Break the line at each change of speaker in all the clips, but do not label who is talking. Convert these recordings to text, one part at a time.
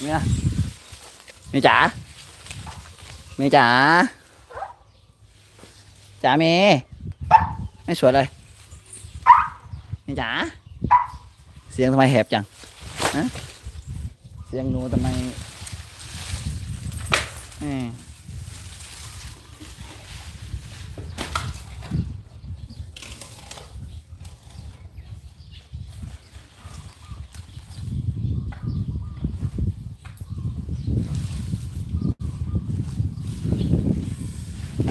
เมียเมียจ๋าเมียจ๋าจ๋าเมียไม่สวยเลยเมียจ๋าเสียงทำไมแหบจังฮะเสียงหนูทำไมอืม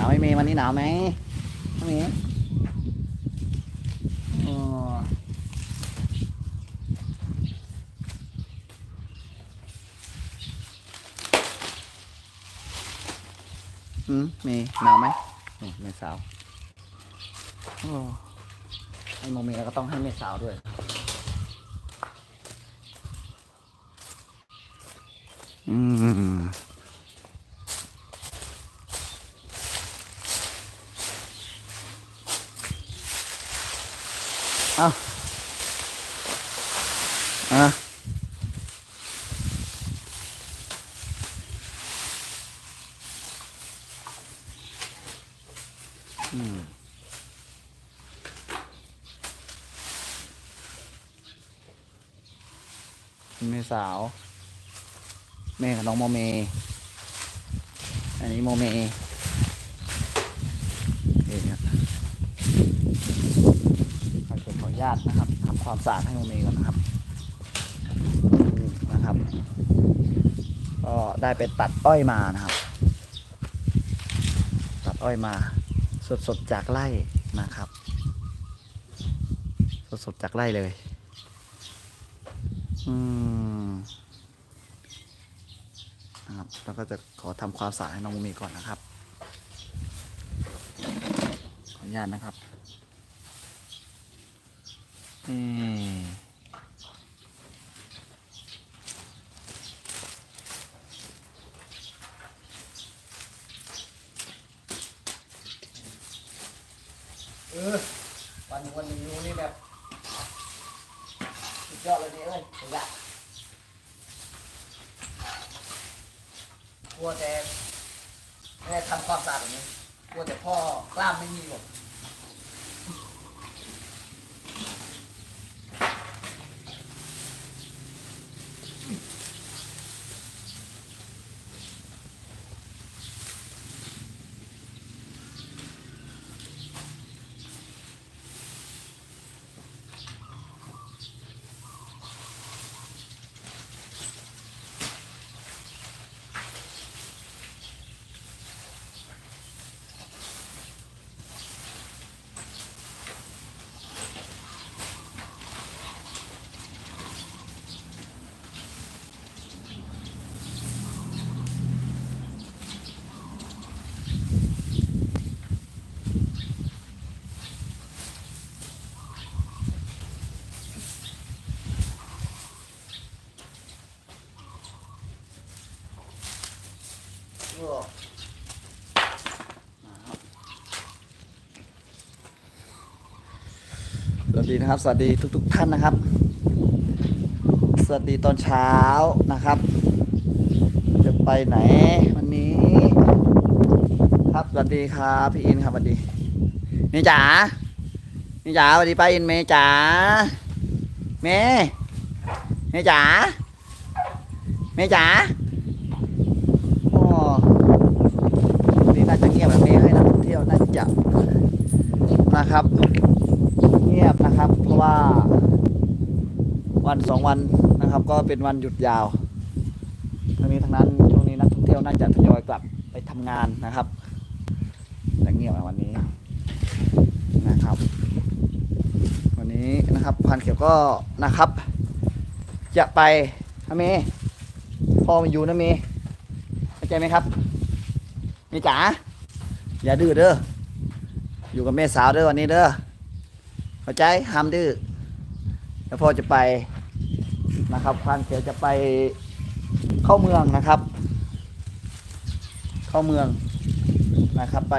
าวไหมเมย์วันนี้หนาวไหมเมย์อ๋ออืมเมย์หนาวไหมเมย์สาวโอ้ให้โมเมย์แล้วก็ต้องให้เมย์สาวด้วยอืม เอาอะอืมแม่สาว แม่กับน้องโมเม อันนี้โมเมเองครับ ขอขออนุ ญาตนะครับทำความสะอาดให้โมเมก่อนนะครับนะครับ ก็ได้ไปตัดอ้อยมานะครับ ตัดอ้อยมา สดๆจากไร่นะครับ สดๆจากไร่เลย อืมนะครับแล้วก็จะขอทำความสะอาดให้น้องมเมก่อนนะครับ ขออนุญาตนะครับ เออวันวันนี้นี่แบบสุดยอดเลยนี่เอ้ยผมอยากกลัวแต่ไม่ทำความสะอาดแบบนี้กลัวแต่พ่อกล้ามไม่มีหรอก สวัสดีนะครับ สวัสดีทุก ๆ ท่านนะครับ สวัสดีตอนเช้านะครับ จะไปไหนวันนี้ ครับสวัสดีครับพี่อินครับสวัสดีเมย์จ๋าเมย์จ๋าสวัสดีป้าอินเมย์จ๋าเมย์เมย์จ๋าเมย์จ๋าโอ้วันนี้น่าจะเงียบแบบเมย์ให้นักท่องเที่ยวน่าจะ นะครับ เงียบนะครับ เพราะว่า วันสองวันนะครับ ก็เป็นวันหยุดยาว ทั้งนี้ทั้งนั้นช่วงนี้นักท่องเที่ยวน่าจะทยอยกลับไปทำงานนะครับแต่เงียบวันนี้นะครับ วันนี้นะครับพันเขียวก็นะครับ จะไปนะเมพ่อมาอยู่นะเมเข้าใจไหมครับเมจ๋าอย่าดื้อเด้อ อยู่กับแม่สาวเด้อวันนี้เด้อเข้าใจห้ามดื้อแล้วพ่อจะไปนะครับควานเขียวจะไปเข้าเมืองนะครับ เข้าเมืองนะครับ ไป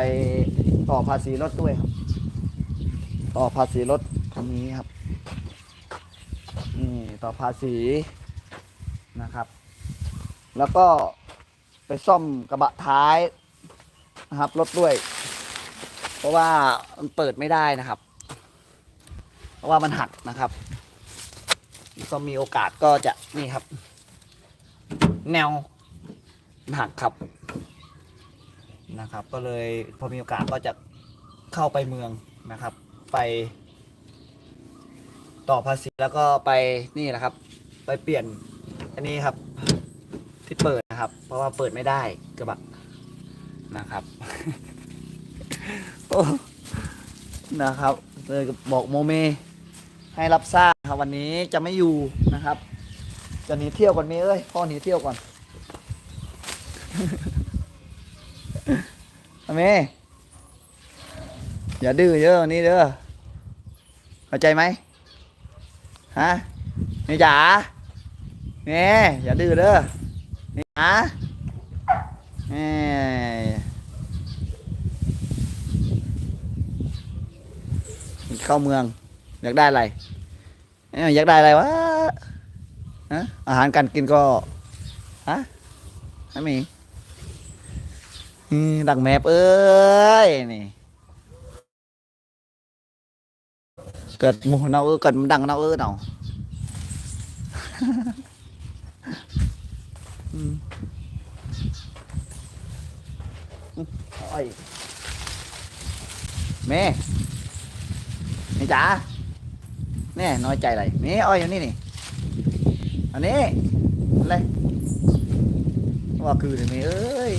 ต่อภาษีรถด้วยครับ ต่อภาษีรถคันนี้ครับนี่ต่อภาษีนะครับ แล้วก็ไปซ่อมกระบะท้ายนะครับรถด้วย เพราะว่ามันเปิดไม่ได้นะครับ เพราะว่ามันหักนะครับ ก็มีโอกาสก็จะนี่ครับ แนวหักครับนะครับ ก็เลยพอมีโอกาสก็จะเข้าไปเมืองนะครับ ไปต่อภาษีแล้วก็ไปนี่แหละครับ ไปเปลี่ยนอันนี้ครับ ที่เปิดนะครับ เพราะว่าเปิดไม่ได้กระบะนะครับ นะครับเลยบอกโมเม ให้รับทราบครับวันนี้จะไม่อยู่นะครับ จะหนีเที่ยวก่อนเมย์เอ้ยพ่อหนีเที่ยวก่อนเมย์อย่าดื้อเยอะวันนี้เด้อเข้าใจไหมฮะเมย์จ๋าเมย์อย่าดื้อเด้อเมย์จ๋าเมย์ เข้าเมือง อยากได้อะไรอยากได้อะไรวะอาหารการกินก็ฮะไม่มีดังแมบเอ้ยนี่เกิดหมูเนาเออเกิดดังเนาเออเนาอืมอืมโอ้ยแม่ จ๋าเนี่ยน้อยใจอะไรนี่อ้อยอยู่นี่นี่อันนี้อะไรว่าคือเดี๋ยวนี้เอ้ย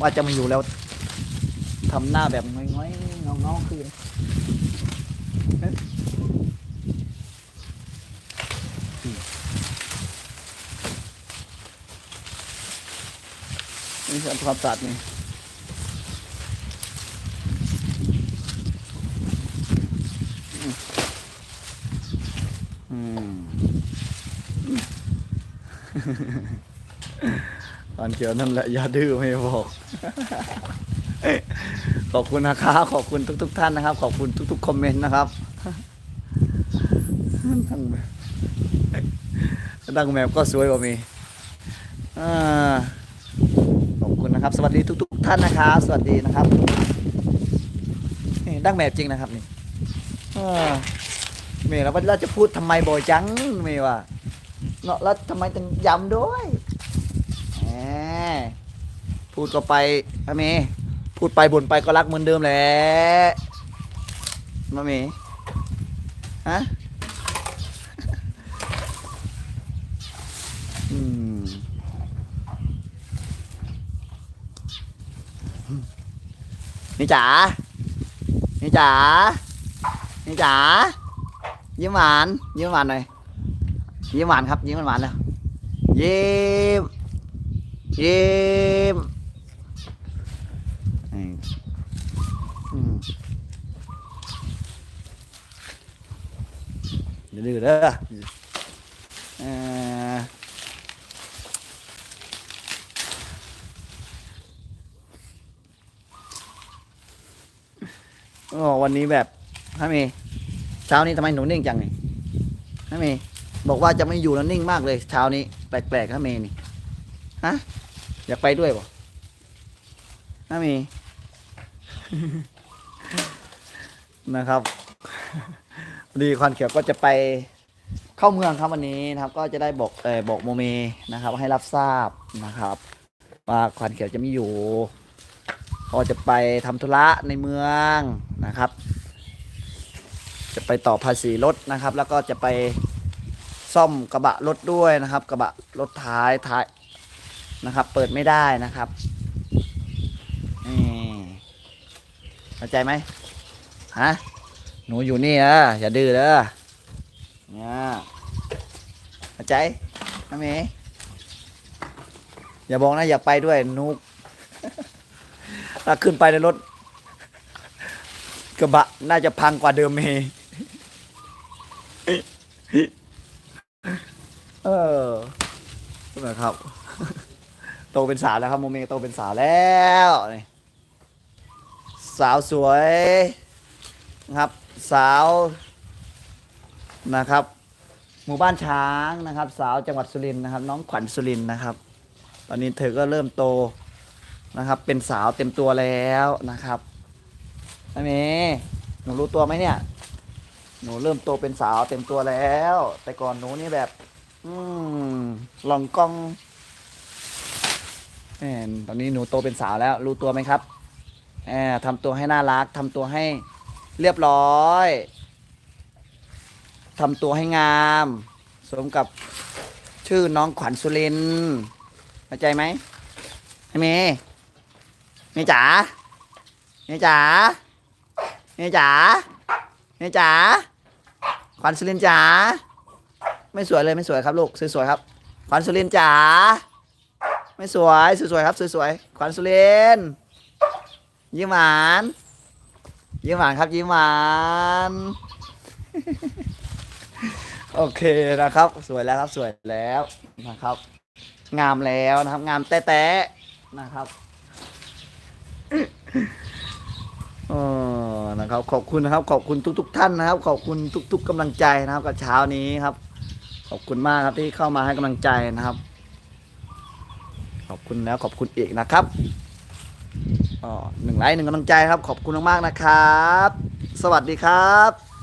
ว่าจะมาอยู่แล้วทำหน้าแบบง้อยๆงองๆคือนี่คือความสะอาดนี่ อืม ตอนเกี่ยวนั่นแหละอย่าดื้อไม่บอก ขอบคุณนะครับขอบคุณทุก ๆท่านนะครับ ขอบคุณทุก ๆ คอมเมนต์นะครับดังแมวดังแมวก็สวยกว่ามีขอบคุณนะครับ สวัสดีทุก ๆ ท่านนะครับสวัสดีนะครับนี่ดั้งแมวจริงนะครับนี่ มย์แล้วเราจะพูดทำไมบ่อยจังเมย์ว่าเนาะแล้วทำไมถึงย้ำด้วยแหมพูดก็ไปอะเมย์พูดไปบ่นไปก็รักเหมือนเดิมแหละมาเมย์ฮะอืมนี่จ๋านี่จ๋านี่จ๋า ยิ้มหวานยิ้มหวานหน่อยยิ้มหวานครับยิ้มหวานแล้วยิ้มยิ้มดื้อเด้อเออวันนี้แบบฮะเมย์ เช้านี้ทำไมหนูนิ่งจังนี่ฮะเมย์บอกว่าจะไม่อยู่แล้วนิ่งมากเลย เช้านี้แปลกๆฮะเมย์นี่ฮะอยากไปด้วยบ่ฮะเมย์นะครับดีควันเขียวก็จะไปเข้าเมืองครับวันนี้นะครับ ก็จะได้บอกเออบอกโมเมนะครับ ให้รับทราบนะครับว่าควันเขียวจะไม่อยู่ก็จะไปทำธุระในเมืองนะครับ จะไปต่อภาษีรถนะครับ แล้วก็จะไปซ่อมกระบะรถด้วยนะครับ กระบะรถท้ายท้ายนะครับ เปิดไม่ได้นะครับนี่เข้าใจไหมฮะหนูอยู่นี่นะอย่าดื้อเด้อเนี่ยเข้าใจนะเมย์อย่าบอกนะอย่าไปด้วยนุกถ้าขึ้นไปในรถกระบะน่าจะพังกว่าเดิมเมย์ เออนะครับ โตเป็นสาวแล้วครับโมเมโตเป็นสาวแล้วนี่สาวสวยนะครับ สาวนะครับ หมู่บ้านช้างนะครับ สาวจังหวัดสุรินทร์นะครับ น้องขวัญสุรินทร์นะครับ ตอนนี้เธอก็เริ่มโตนะครับ เป็นสาวเต็มตัวแล้วนะครับแม่เมหนูรู้ตัวไหมเนี่ย หนูเริ่มโตเป็นสาวเต็มตัวแล้ว แต่ก่อนหนูนี่แบบ อืมลองกล้องแหมตอนนี้หนูโตเป็นสาวแล้ว รู้ตัวไหมครับแหมทำตัวให้น่ารักทำตัวให้เรียบร้อยทำตัวให้งาม สมกับชื่อน้องขวัญสุรินเข้าใจไหมเมย์เมย์จ๋าเมย์จ๋าเมย์จ๋าเมย์จ๋า ขวัญสุรินจ๋าไม่สวยเลยไม่สวยครับลูกสวยๆครับ ขวัญสุรินจ๋าไม่สวยสวยๆครับสวยๆขวัญสุรินยิ้มหวานยิ้มหวานครับยิ้มหวานโอเคนะครับ สวยแล้วครับสวยแล้วนะครับ งามแล้วนะครับ งามแต๊ะนะครับ นะครับ ขอบคุณนะครับ ขอบคุณทุก ๆท่านนะครับ ขอบคุณทุก ๆกำลังใจนะครับกับเช้านี้ครับ ขอบคุณมากครับที่เข้ามาให้กำลังใจนะครับ ขอบคุณแล้วขอบคุณอีกนะครับอ๋อหนึ่งไลค์หนึ่งกำลังใจครับ ขอบคุณมากๆนะครับ สวัสดีครับ